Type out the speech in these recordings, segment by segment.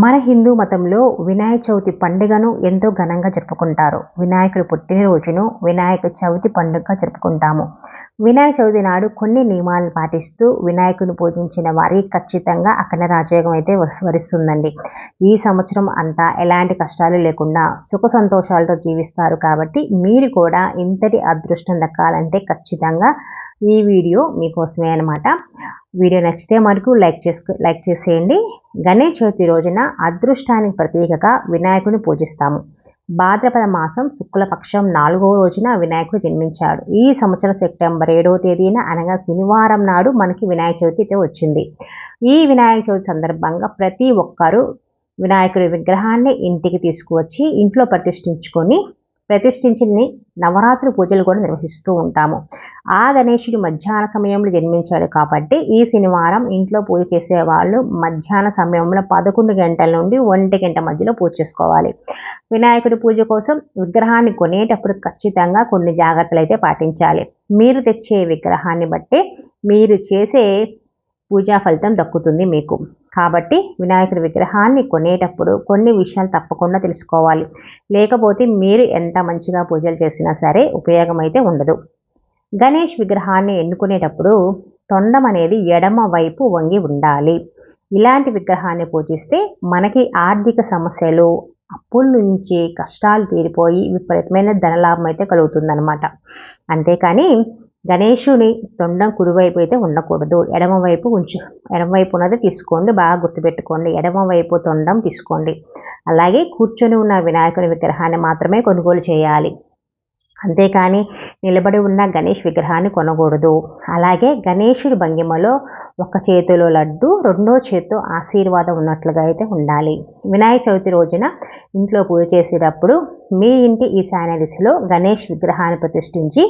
మన హిందూ మతంలో వినాయక చవితి పండుగను ఎంతో ఘనంగా జరుపుకుంటారు. వినాయకుడు పుట్టినరోజును వినాయక చవితి పండుగగా జరుపుకుంటాము. వినాయక చవితి నాడు కొన్ని నియమాలను పాటిస్తూ వినాయకుని పూజించిన వారికి ఖచ్చితంగా అక్కడ రాజయోగం అయితే వరిస్తుందండి. ఈ సంవత్సరం అంతా ఎలాంటి కష్టాలు లేకుండా సుఖ సంతోషాలతో జీవిస్తారు కాబట్టి మీరు కూడా ఇంతటి అదృష్టం దక్కాలంటే ఖచ్చితంగా ఈ వీడియో మీకోసమే అనమాట వీడియో నచ్చితే మనకు లైక్ చేసుకో లైక్ చేసేయండి. గణేష్ చవితి రోజున అదృష్టానికి ప్రతీకగా వినాయకుని పూజిస్తాము. భాద్రపద మాసం శుక్లపక్షం నాలుగవ రోజున వినాయకుడు జన్మించాడు. ఈ సంవత్సరం సెప్టెంబర్ ఏడవ తేదీన అనగా శనివారం నాడు మనకి వినాయక చవితి అయితే వచ్చింది. ఈ వినాయక చవితి సందర్భంగా ప్రతి ఒక్కరూ వినాయకుడి విగ్రహాన్ని ఇంటికి తీసుకువచ్చి ఇంట్లో ప్రతిష్ఠించుకొని ప్రతిష్ఠించి నవరాత్రి పూజలు కూడా నిర్వహిస్తూ ఉంటాము. ఆ గణేశుడు మధ్యాహ్న సమయంలో జన్మించాడు కాబట్టి ఈ శనివారం ఇంట్లో పూజ చేసే వాళ్ళు మధ్యాహ్న సమయంలో పదకొండు గంటల నుండి ఒంటి గంట మధ్యలో పూజ చేసుకోవాలి. వినాయకుడి పూజ కోసం విగ్రహాన్ని కొనేటప్పుడు ఖచ్చితంగా కొన్ని జాగ్రత్తలు అయితే పాటించాలి. మీరు తెచ్చే విగ్రహాన్ని బట్టి మీరు చేసే పూజా ఫలితం దక్కుతుంది మీకు. కాబట్టి వినాయకుడి విగ్రహాన్ని కొనేటప్పుడు కొన్ని విషయాలు తప్పకుండా తెలుసుకోవాలి. లేకపోతే మీరు ఎంత మంచిగా పూజలు చేసినా సరే ఉపయోగం అయితే ఉండదు. గణేష్ విగ్రహాన్ని ఎన్నుకునేటప్పుడు తొండం అనేది ఎడమ వైపు వంగి ఉండాలి. ఇలాంటి విగ్రహాన్ని పూజిస్తే మనకి ఆర్థిక సమస్యలు అప్పుల నుంచి కష్టాలు తీరిపోయి విపరీతమైన ధనలాభం అయితే కలుగుతుందనమాట అంతేకాని గణేషుని తొండం కుడివైపు అయితే ఉండకూడదు ఎడమవైపు ఉంచు ఎడమవైపు ఉన్నది తీసుకోండి బాగా గుర్తుపెట్టుకోండి. ఎడమవైపు తొండం తీసుకోండి. అలాగే కూర్చొని ఉన్న వినాయకుని విగ్రహాన్ని మాత్రమే కొనుగోలు చేయాలి. అంతేకాని నిలబడి ఉన్న గణేష్ విగ్రహాన్ని కొనకూడదు. అలాగే గణేషుడి భంగిమలో ఒక చేతిలో లడ్డు రెండో చేతితో ఆశీర్వాదం ఉన్నట్లుగా అయితే ఉండాలి. వినాయక చవితి రోజున ఇంట్లో పూజ చేసేటప్పుడు మీ ఇంటి ఈశాన్య దిశలో గణేష్ విగ్రహాన్ని ప్రతిష్ఠించి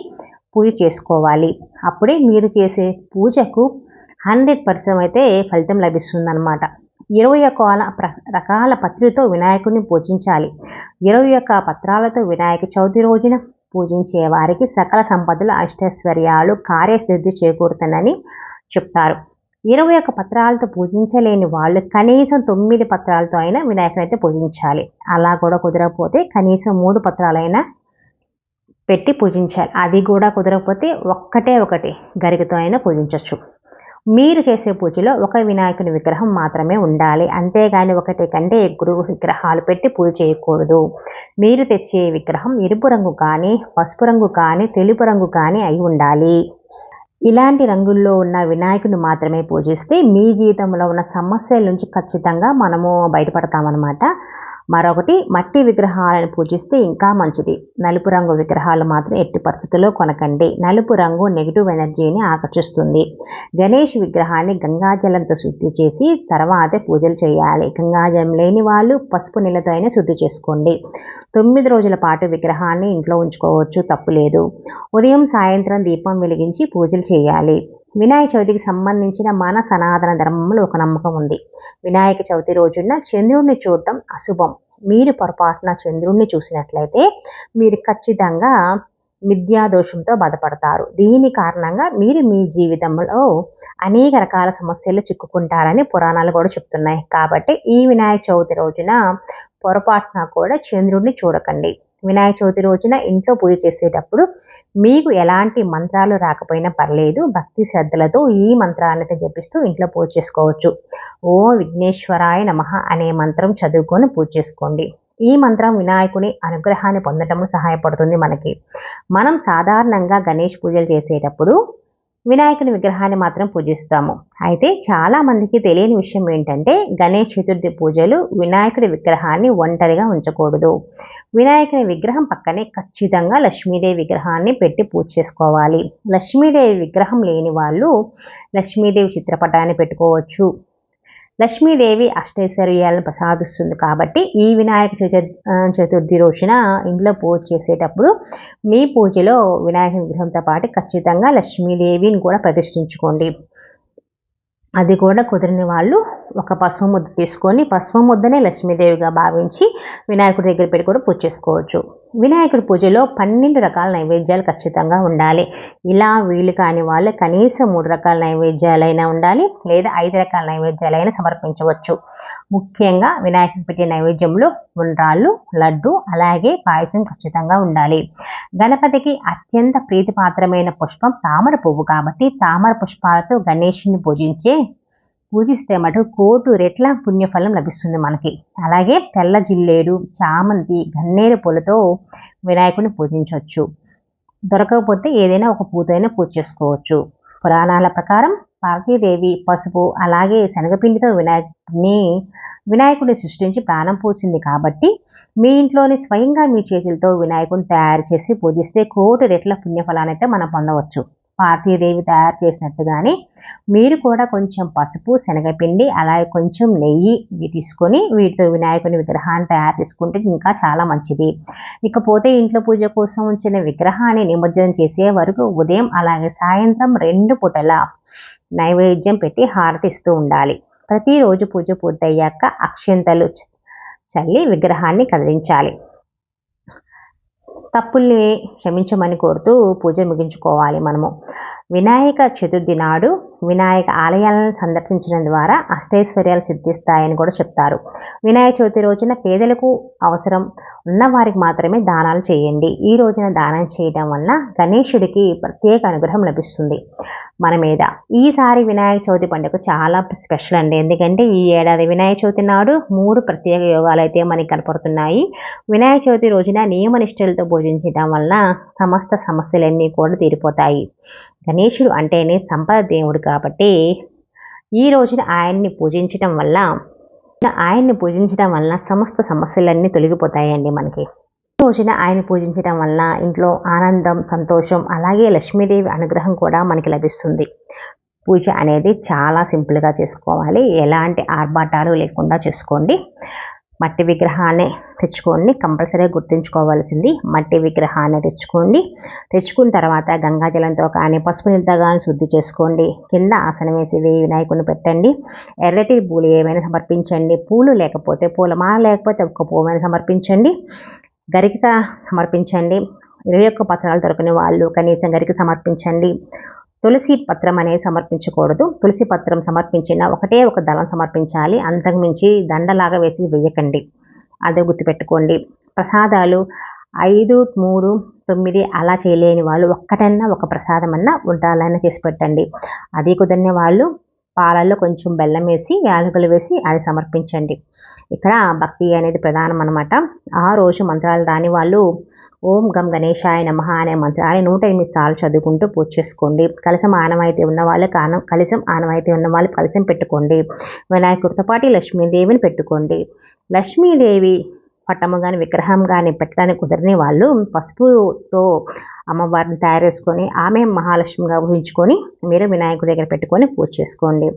పూజ చేసుకోవాలి. అప్పుడే మీరు చేసే పూజకు హండ్రెడ్ పర్సెంట్ అయితే ఫలితం లభిస్తుందన్నమాట. ఇరవై ఒక్క రకాల పత్రితో వినాయకుడిని పూజించాలి. ఇరవై ఒక్క పత్రాలతో వినాయక చవితి రోజున పూజించే వారికి సకల సంపదలు అష్టైశ్వర్యాలు కార్యసిద్ధి చేకూరుతానని చెప్తారు. ఇరవై ఒక్క పత్రాలతో పూజించలేని వాళ్ళు కనీసం తొమ్మిది పత్రాలతో అయినా వినాయకుని అయితే పూజించాలి. అలా కూడా కుదరకపోతే కనీసం మూడు పత్రాలైనా పెట్టి పూజించాలి. అది కూడా కుదరకపోతే ఒక్కటే ఒకటి గరికతో అయినా పూజించవచ్చు మీరు చేసే పూజలో ఒక వినాయకుని విగ్రహం మాత్రమే ఉండాలి. అంతేగాని ఒకటి కంటే గురువు విగ్రహాలు పెట్టి పూజ చేయకూడదు. మీరు తెచ్చే విగ్రహం ఎరుపు రంగు కానీ పసుపు రంగు కానీ తెలుపు రంగు కానీ అయి ఉండాలి. ఇలాంటి రంగుల్లో ఉన్న వినాయకుని మాత్రమే పూజిస్తే మీ జీవితంలో ఉన్న సమస్యల నుంచి ఖచ్చితంగా మనము బయటపడతామన్నమాట. మరొకటి మట్టి విగ్రహాలను పూజిస్తే ఇంకా మంచిది. నలుపు రంగు విగ్రహాలు మాత్రం ఎట్టి పరిస్థితుల్లో కొనకండి. నలుపు రంగు నెగిటివ్ ఎనర్జీని ఆకర్షిస్తుంది. గణేష్ విగ్రహాన్ని గంగాజలంతో శుద్ధి చేసి తర్వాతే పూజలు చేయాలి. గంగాజలం లేని వాళ్ళు పసుపు నీళ్ళతో అయినా శుద్ధి చేసుకోండి. తొమ్మిది రోజుల పాటు విగ్రహాన్ని ఇంట్లో ఉంచుకోవచ్చు. తప్పు లేదు. ఉదయం సాయంత్రం దీపం వెలిగించి పూజలు చేయాలి. వినాయక చవితికి సంబంధించిన మన సనాతన ధర్మంలో ఒక నమ్మకం ఉంది. వినాయక చవితి రోజున చంద్రుడిని చూడటం అశుభం. మీరు పొరపాటున చంద్రుడిని చూసినట్లయితే మీరు ఖచ్చితంగా మిథ్యాదోషంతో బాధపడతారు. దీని కారణంగా మీరు మీ జీవితంలో అనేక రకాల సమస్యలు చిక్కుకుంటారని పురాణాలు కూడా చెప్తున్నాయి. కాబట్టి ఈ వినాయక చవితి రోజున పొరపాటున కూడా చంద్రుడిని చూడకండి. వినాయక చవితి రోజున ఇంట్లో పూజ చేసేటప్పుడు మీకు ఎలాంటి మంత్రాలు రాకపోయినా పర్లేదు భక్తి శ్రద్ధలతో ఈ మంత్రాన్ని జపిస్తూ ఇంట్లో పూజ చేసుకోవచ్చు. ఓ విఘ్నేశ్వరాయ నమ అనే మంత్రం చదువుకొని పూజ చేసుకోండి. ఈ మంత్రం వినాయకుని అనుగ్రహాన్ని పొందటంలో సహాయపడుతుంది మనకి. మనం సాధారణంగా గణేష్ పూజలు చేసేటప్పుడు వినాయకుని విగ్రహాన్ని మాత్రం పూజిస్తాము. అయితే చాలామందికి తెలియని విషయం ఏంటంటే గణేష్ చతుర్థి పూజలు వినాయకుడి విగ్రహాన్ని ఒంటరిగా ఉంచకూడదు. వినాయకుని విగ్రహం పక్కనే ఖచ్చితంగా లక్ష్మీదేవి విగ్రహాన్ని పెట్టి పూజ చేసుకోవాలి. లక్ష్మీదేవి విగ్రహం లేని వాళ్ళు లక్ష్మీదేవి చిత్రపటాన్ని పెట్టుకోవచ్చు. లక్ష్మీదేవి అష్టైశ్వర్యాలను ప్రసాదిస్తుంది. కాబట్టి ఈ వినాయక చతుర్థి రోజున ఇంట్లో పూజ చేసేటప్పుడు మీ పూజలో వినాయక విగ్రహంతో పాటు ఖచ్చితంగా లక్ష్మీదేవిని కూడా ప్రతిష్ఠించుకోండి. అది కూడా కుదిరిన వాళ్ళు ఒక పసుపు ముద్ద తీసుకొని పసుపు ముద్దనే లక్ష్మీదేవిగా భావించి వినాయకుడి దగ్గర పెట్టి కూడా పూజ చేసుకోవచ్చు. వినాయకుడి పూజలో పన్నెండు రకాల నైవేద్యాలు ఖచ్చితంగా ఉండాలి. ఇలా వీలు కాని వాళ్ళు కనీసం మూడు రకాల నైవేద్యాలైనా ఉండాలి లేదా ఐదు రకాల నైవేద్యాలైనా సమర్పించవచ్చు. ముఖ్యంగా వినాయకుడి పెట్టే నైవేద్యంలో ఉండ్రాళ్ళు లడ్డు అలాగే పాయసం ఖచ్చితంగా ఉండాలి. గణపతికి అత్యంత ప్రీతిపాత్రమైన పుష్పం తామర పువ్వు కాబట్టి తామర పుష్పాలతో గణేషుని పూజించే పూజిస్తే మటు కోటు రెట్ల పుణ్యఫలం లభిస్తుంది మనకి. అలాగే తెల్ల జిల్లేడు చామంతి గన్నేరు పూలతో వినాయకుడిని పూజించవచ్చు. దొరకకపోతే ఏదైనా ఒక పూతైనా పూజ చేసుకోవచ్చు. పురాణాల ప్రకారం పార్వతీదేవి పసుపు అలాగే శనగపిండితో వినాయకుడిని వినాయకుడిని సృష్టించి ప్రాణం పోసింది కాబట్టి మీ ఇంట్లోని స్వయంగా మీ చేతులతో వినాయకుడిని తయారు చేసి పూజిస్తే కోటి రెట్ల పుణ్యఫలాన్ని అయితే మనం పొందవచ్చు. పార్వతీదేవి తయారు చేసినట్టుగానే మీరు కూడా కొంచెం పసుపు శనగపిండి అలాగే కొంచెం నెయ్యి ఇవి తీసుకొని వీటితో వినాయకుని విగ్రహాన్ని తయారు చేసుకుంటే ఇంకా చాలా మంచిది. ఇకపోతే ఇంట్లో పూజ కోసం ఉంచిన విగ్రహాన్ని నిమజ్జనం చేసే వరకు ఉదయం అలాగే సాయంత్రం రెండు పూటల నైవేద్యం పెట్టి హారతి ఇస్తూ ఉండాలి. ప్రతిరోజు పూజ పూర్తయ్యాక అక్షంతలు చల్లి విగ్రహాన్ని కదిలించాలి. తప్పుల్ని క్షమించమని కోరుతూ పూజ ముగించుకోవాలి మనము. వినాయక చతుర్థి నాడు వినాయక ఆలయాలను సందర్శించడం ద్వారా అష్టైశ్వర్యాలు సిద్ధిస్తాయని కూడా చెప్తారు. వినాయక చవితి రోజున పేదలకు అవసరం ఉన్న వారికి మాత్రమే దానాలు చేయండి. ఈ రోజున దానం చేయడం వల్ల గణేశుడికి ప్రత్యేక అనుగ్రహం లభిస్తుంది. మన మీద ఈసారి వినాయక చవితి పండుగ చాలా స్పెషల్ అండి. ఎందుకంటే ఈ ఏడాది వినాయక చవితి నాడు మూడు ప్రత్యేక యోగాలు అయితే మనకి కనపడుతున్నాయి. వినాయక చవితి రోజున నియమనిష్టలతో భోజించడం వల్ల సమస్త సమస్యలన్నీ కూడా తీరిపోతాయి. గణేశుడు అంటేనే సంపద దేవుడు కాబట్టి ఈ రోజున ఆయన్ని పూజించడం వల్ల ఆయన్ని పూజించడం వల్ల సమస్త సమస్యలన్నీ తొలగిపోతాయండి మనకి. ఈ రోజున ఆయన పూజించడం వల్ల ఇంట్లో ఆనందం సంతోషం అలాగే లక్ష్మీదేవి అనుగ్రహం కూడా మనకి లభిస్తుంది. పూజ అనేది చాలా సింపుల్గా చేసుకోవాలి. ఎలాంటి ఆర్భాటాలు లేకుండా చేసుకోండి. మట్టి విగ్రహాన్ని తెచ్చుకోండి. కంపల్సరీగా గుర్తుంచుకోవాల్సింది మట్టి విగ్రహాన్ని తెచ్చుకోండి. తెచ్చుకున్న తర్వాత గంగాజలంతో కానీ పసుపు నీళ్ళతో కానీ శుద్ధి చేసుకోండి. కింద ఆసనం వేసి వేయి వినాయకుడిని పెట్టండి. ఎర్రటి పూలు ఏమైనా సమర్పించండి. పూలు లేకపోతే పూలమాల లేకపోతే ఒక్క పూమైనా సమర్పించండి. గరిక సమర్పించండి. ఇరవై ఒక్క పత్రాలు దొరకని వాళ్ళు కనీసం గరిక సమర్పించండి. తులసి పత్రం అనేది సమర్పించకూడదు. తులసి పత్రం సమర్పించిన ఒకటే ఒక దళం సమర్పించాలి. అంతకుమించి దండలాగా వేసి వేయకండి. అదే గుర్తుపెట్టుకోండి. ప్రసాదాలు ఐదు మూడు తొమ్మిది అలా చేయలేని వాళ్ళు ఒక్కటన్నా ఒక ప్రసాదం అన్నా ఉండాలన్నా చేసి పెట్టండి. అది కుదిరిన వాళ్ళు పాలల్లో కొంచెం బెల్లం వేసి యాలకులు వేసి అది సమర్పించండి. ఇక్కడ భక్తి అనేది ప్రధానం అనమాట ఆ రోజు మంత్రాలు రాని వాళ్ళు ఓం గం గణేశాయ నమ అనే మంత్రాన్ని నూట ఎనిమిది సార్లు చదువుకుంటూ పూజ చేసుకోండి. కలసం ఆనవాయితీ ఉన్న వాళ్ళు కానం కలసం ఆనవాయితీ ఉన్న వాళ్ళు కలసం పెట్టుకోండి. వినాయకుడితో పాటు లక్ష్మీదేవిని పెట్టుకోండి. లక్ష్మీదేవి పట్టము కానీ విగ్రహం కానీ పెట్టడానికి కుదరని వాళ్ళు పసుపుతో అమ్మవారిని తయారు చేసుకొని ఆమె మహాలక్ష్మిగా ఊహించుకొని మీరు వినాయకుడి దగ్గర పెట్టుకొని పూజ చేసుకోండి.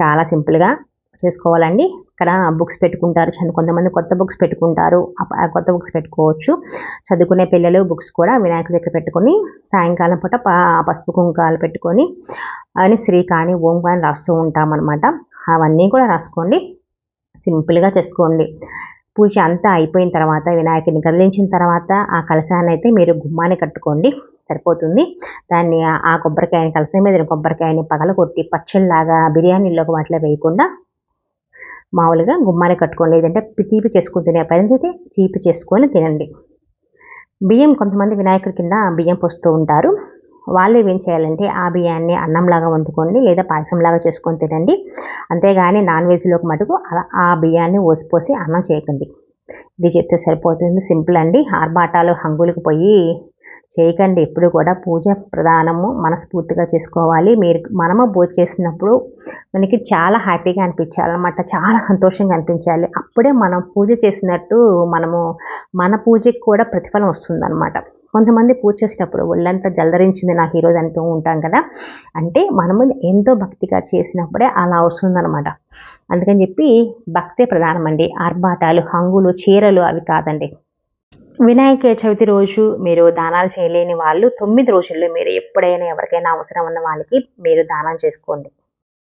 చాలా సింపుల్గా చేసుకోవాలండి. ఇక్కడ బుక్స్ పెట్టుకుంటారు. చదువు కొంతమంది కొత్త బుక్స్ పెట్టుకుంటారు. ఆ కొత్త బుక్స్ పెట్టుకోవచ్చు. చదువుకునే పిల్లలు బుక్స్ కూడా వినాయకుడి దగ్గర పెట్టుకొని సాయంకాలం పూట పసుపు కుంకాలు పెట్టుకొని అని శ్రీ కానీ ఓం కానీ రాస్తూ ఉంటామన్నమాట. అవన్నీ కూడా రాసుకోండి. సింపుల్గా చేసుకోండి. పూజ అంతా అయిపోయిన తర్వాత వినాయకుడిని కదిలించిన తర్వాత ఆ కలశాన్ని అయితే మీరు గుమ్మాన్ని కట్టుకోండి సరిపోతుంది. దాన్ని ఆ కొబ్బరికాయని కలసం మీద కొబ్బరికాయని పగల కొట్టి పచ్చళ్ళలాగా బిర్యానీలోకి వాటిలో వేయకుండా మామూలుగా గుమ్మాన్ని కట్టుకోండి. లేదంటే తీపి చేసుకుని తినే పరిస్థితి చీపి చేసుకొని తినండి. బియ్యం కొంతమంది వినాయకుడి కింద బియ్యం పోస్తూ ఉంటారు. వాళ్ళు ఏం చేయాలంటే ఆ బియ్యాన్ని అన్నంలాగా వండుకోండి లేదా పాయసంలాగా చేసుకొని తినండి. అంతేగాని నాన్ వెజ్లోకి మటుకు ఆ బియ్యాన్ని ఓసిపోసి అన్నం చేయకండి. ఇది చెప్తే సరిపోతుంది. సింపుల్ అండి. ఆర్భాటాలు హంగులకు పోయి చేయకండి. ఎప్పుడు కూడా పూజ ప్రధానము. మనస్ఫూర్తిగా చేసుకోవాలి. మీరు మనము పూజ చేసినప్పుడు మనకి చాలా హ్యాపీగా అనిపించాలన్నమాట. చాలా సంతోషంగా అనిపించాలి. అప్పుడే మనం పూజ చేసినట్టు మనము మన పూజకి కూడా ప్రతిఫలం వస్తుందన్నమాట. కొంతమంది పూజ చేసినప్పుడు ఒళ్ళంతా జల్దరించింది నాకు ఈరోజు అంటూ ఉంటాం కదా. అంటే మనము ఎంతో భక్తిగా చేసినప్పుడే అలా వస్తుందన్నమాట. అందుకని చెప్పి భక్తే ప్రధానమండి ఆర్భాటాలు హంగులు చీరలు అవి కాదండి. వినాయక చవితి రోజు మీరు దానాలు చేయలేని వాళ్ళు తొమ్మిది రోజుల్లో మీరు ఎప్పుడైనా ఎవరికైనా అవసరం ఉన్న వాళ్ళకి మీరు దానం చేసుకోండి.